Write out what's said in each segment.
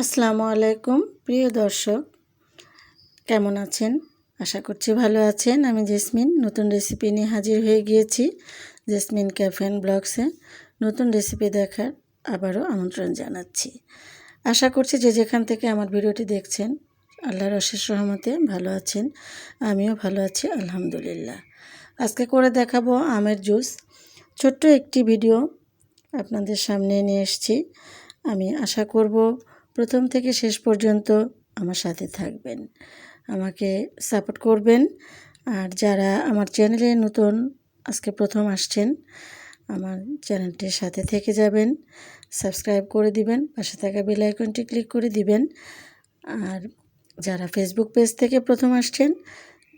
আসসালামু আলাইকুম, প্রিয় দর্শক। কেমন আছেন? আশা করছি ভালো আছেন। আমি জেসমিন, নতুন রেসিপি নিয়ে হাজির হয়ে গিয়েছি জেসমিন ক্যাফেন ব্লগসে। নতুন রেসিপি দেখার আবারও আমন্ত্রণ জানাচ্ছি। আশা করছি যে যেখান থেকে আমার ভিডিওটি দেখছেন, আল্লাহর অশেষ রহমতে ভালো আছেন। আমিও ভালো আছি, আলহামদুলিল্লাহ। আজকে করে দেখাবো আমের জুস। ছোট্ট একটি ভিডিও আপনাদের সামনে নিয়ে এসেছি। আমি আশা করব প্রথম থেকে শেষ পর্যন্ত আমার সাথে থাকবেন। আমাকে সাপোর্ট করবেন। আর যারা আমার চ্যানেলে নতুন, আজকে প্রথম আসছেন, আমার চ্যানেলটির সাথে থেকে যাবেন, সাবস্ক্রাইব করে দিবেন, পাশে থাকা বেল আইকনটি ক্লিক করে দিবেন। আর যারা ফেসবুক পেজ থেকে প্রথম আসছেন,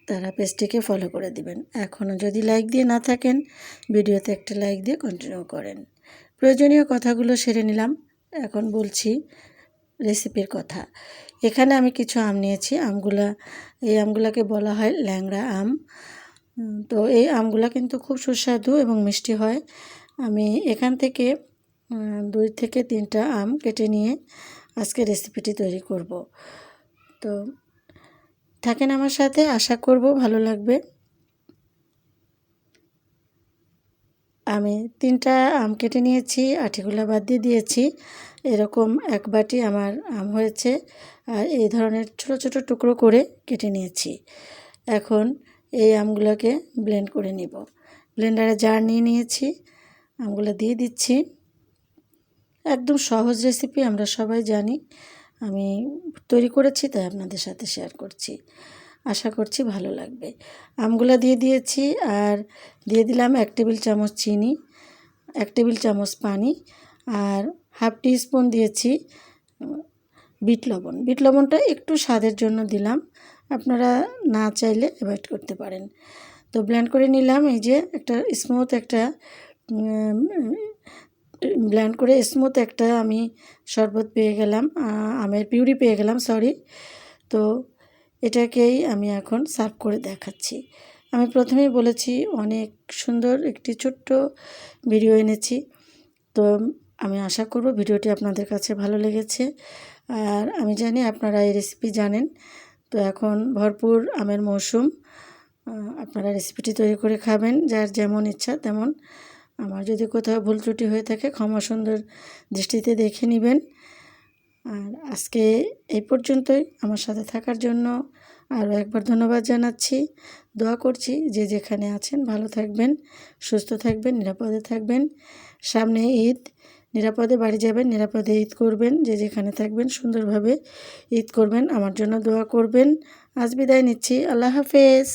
তারা পেজটিকে ফলো করে দিবেন। এখনও যদি লাইক দিয়ে না থাকেন, ভিডিওতে একটা লাইক দিয়ে কন্টিনিউ করেন। প্রয়োজনীয় কথাগুলো সেরে নিলাম। এখন বলছি রেসিপির কথা। এখানে আমি কিছু আম নিয়েছি। আমগুলা, এই আমগুলাকে বলা হয় ল্যাংড়া আম। তো এই আমগুলা কিন্তু খুব সুস্বাদু এবং মিষ্টি হয়। আমি এখান থেকে দুই থেকে তিনটা আম কেটে নিয়ে আজকে রেসিপিটি তৈরি করব। তো, থাকেন আমার সাথে। আশা করব ভালো লাগবে। আমি তিনটা আম কেটে নিয়েছি, আঠিগুলা বাদ দিয়ে দিয়েছি। এরকম এক বাটি আমার আম হয়েছে আর এই ধরনের ছোট ছোট টুকরো করে কেটে নিয়েছি। এখন এই আমগুলোকে ব্লেন্ড করে নিব। ব্লেন্ডারে জার নিয়ে নিয়েছি, আমগুলো দিয়ে দিচ্ছি। একদম সহজ রেসিপি আমরা সবাই জানি। আমি তৈরি করেছি, তাই আপনাদের সাথে শেয়ার করছি। আশা করছি ভালো লাগবে। আমগুলো দিয়ে দিয়েছি আর দিয়ে দিলাম এক টেবিল চামচ চিনি, এক টেবিল চামচ পানি আর হাফ টি স্পুন দিয়েছি বিট লবণ। বিট লবণটা একটু স্বাদের জন্য দিলাম। আপনারা না চাইলে অ্যাভয়েড করতে পারেন। তো ব্ল্যান্ড করে নিলাম, এই যে একটা স্মুথ একটা ব্ল্যান্ড করে স্মুথ একটা আমি শরবত পেয়ে গেলাম আমের পিউরি পেয়ে গেলাম, সরি। তো এটাকেই আমি এখন সার্ভ করে দেখাচ্ছি। আমি প্রথমেই বলেছি, অনেক সুন্দর একটি ছোট্ট ভিডিও এনেছি। তো আমি আশা করব ভিডিওটি আপনাদের কাছে ভালো লেগেছে। আর আমি জানি আপনারা এই রেসিপি জানেন। তো এখন ভরপুর আমের মৌসুম। আপনারা রেসিপিটি তৈরি করে খাবেন। যার যেমন ইচ্ছা তেমন। আমার যদি কোথাও ভুল ত্রুটি হয়ে থাকে, ক্ষমা সুন্দর দৃষ্টিতে দেখে নেবেন। আর আজকে এই পর্যন্তই। আমার সাথে থাকার জন্য আরও একবার ধন্যবাদ জানাচ্ছি। দোয়া করছি যে যেখানে আছেন ভালো থাকবেন, সুস্থ থাকবেন, নিরাপদে থাকবেন। সামনে ঈদ, নিরাপদে বাড়ি যাবেন, নিরাপদে ঈদ করবেন, যে যেখানে থাকবেন সুন্দরভাবে ঈদ করবেন। আমার জন্য দোয়া করবেন। আজ বিদায় নিচ্ছি। আল্লাহ হাফেজ।